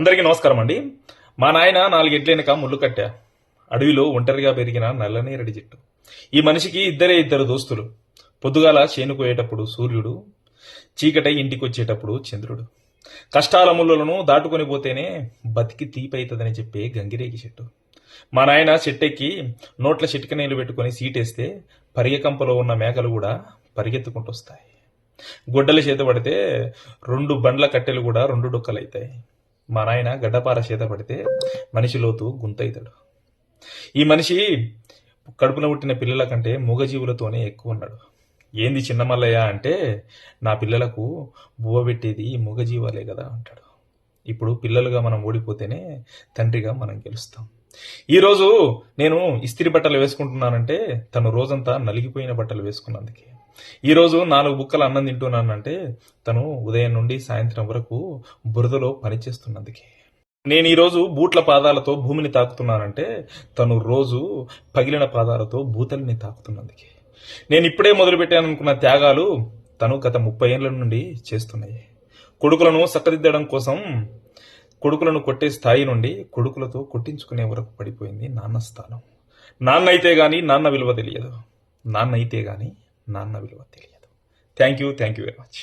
అందరికీ నమస్కారం అండి. మా నాయన నాలుగెడ్లెనక ముళ్ళు కట్టా. అడవిలో ఒంటరిగా పెరిగిన నల్లనేరడి చెట్టు. ఈ మనిషికి ఇద్దరే ఇద్దరు దోస్తులు. పొద్దుగాల చేను కోయేటప్పుడు సూర్యుడు చీకటై ఇంటికి వచ్చేటప్పుడు చంద్రుడు. కష్టాల ముళ్ళలను దాటుకొని పోతేనే బతికి తీపైతుందని చెప్పే గంగిరేగి చెట్టు. మా నాయన చెట్టెక్కి నోట్ల చిటిక నీళ్ళు పెట్టుకొని సీటేస్తే పరిగకంపలో ఉన్న మేకలు కూడా పరిగెత్తుకుంటూ వస్తాయి గొడ్డల చేత పడితే రెండు బండ్ల కట్టెలు కూడా రెండు డొక్కలైతాయి. మా నాయన గడ్డపార చేత పడితే మనిషి లోతు గుంతైతాడు. ఈ మనిషి కడుపున పుట్టిన పిల్లల కంటే మూగజీవులతోనే ఎక్కువ ఉన్నాడు. ఏంది చిన్న మల్లయ్య అంటే నా పిల్లలకు బువ్వ పెట్టేది ఈ మూగజీవాలే కదా అంటాడు. ఇప్పుడు పిల్లలుగా మనం ఓడిపోతేనే తండ్రిగా మనం గెలుస్తాం. ఈరోజు నేను ఇస్త్రీ బట్టలు వేసుకుంటున్నానంటే తను రోజంతా నలిగిపోయిన బట్టలు వేసుకున్నందుకే. ఈరోజు నాలుగు బుక్కలు అన్నం తింటున్నానంటే తను ఉదయం నుండి సాయంత్రం వరకు బురదలో పనిచేస్తున్నందుకే. నేను ఈరోజు బూట్ల పాదాలతో భూమిని తాకుతున్నానంటే తను రోజు పగిలిన పాదాలతో బూతల్ని తాకుతున్నందుకే. నేను ఇప్పుడే మొదలుపెట్టాననుకున్న త్యాగాలు తను గత ముప్పై ఏళ్ళ నుండి చేస్తున్నాయి. కొడుకులను సక్కదిద్దడం కోసం కొడుకులను కొట్టే స్థాయి నుండి కొడుకులతో కొట్టించుకునే వరకు పడిపోయింది నాన్న స్థానం. నాన్న అయితే కానీ నాన్న విలువ తెలియదు. నాన్న అయితే కానీ నాన్న విలువ తెలియదు. Thank you thank you very much